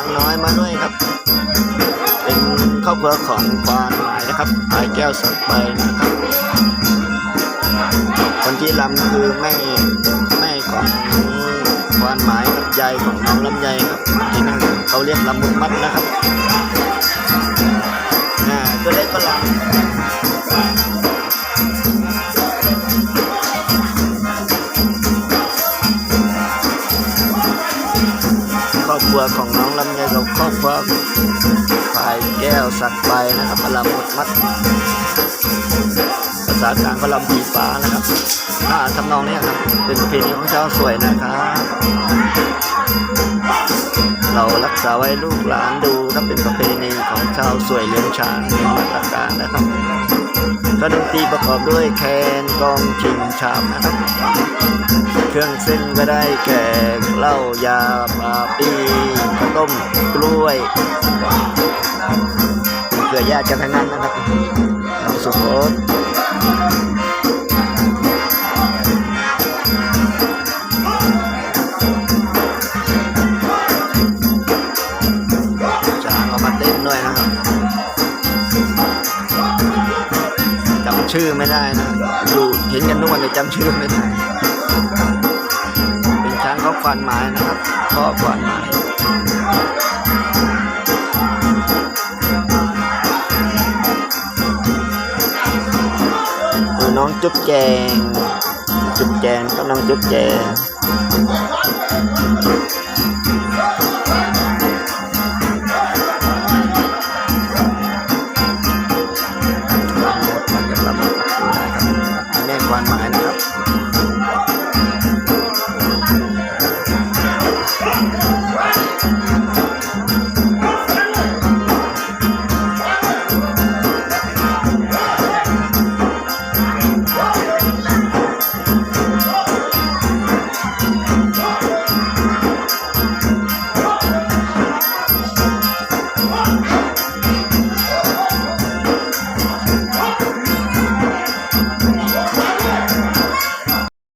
างน้อยมาด้วยครับ เป็นครอบครัวของควานหมายนะครับหมายแก้วสักใบนะครับ คนที่ลำคือแม่แม่ของควานหมายกับยายของน้องลำไยครับที่นั่นเขาเรียกลำมุดมัดนะครับอ่าตัวเล็กก็ลำ อบครัวของน้องลำไยกับครอบครัวฝ่ายแก้วสักใบนะครับมาลำมุดมัดภาษากลางก็ลำผีฟ้านะครับอ่าทำนองนี้ครับเป็นเพลงของชาวสวยนะครับเรารักษาไว้ลูกหลานดูครับเป็นประเพณีของชาวสวยเลี้ยงช้างในมาตรการนะครับ ก็ดนตรีประกอบด้วยแคนกองชิงชามนะครับ เครื่องเส้นก็ได้แก่เหล้ายาปลาปีข้าวต้มกล้วยเป็นเครือญาติกันทั้งนั้นนะครับน้องสุโขท ชื่อไม่ได้นะดูเห็นกันทุกวันแต่จำชื่อไม่ได้ เป็นช้างเขาควานไม้นะครับเขาควานไม้น้องจุ๊บแจง จุ๊บแจงก็น้องจุ๊บแจง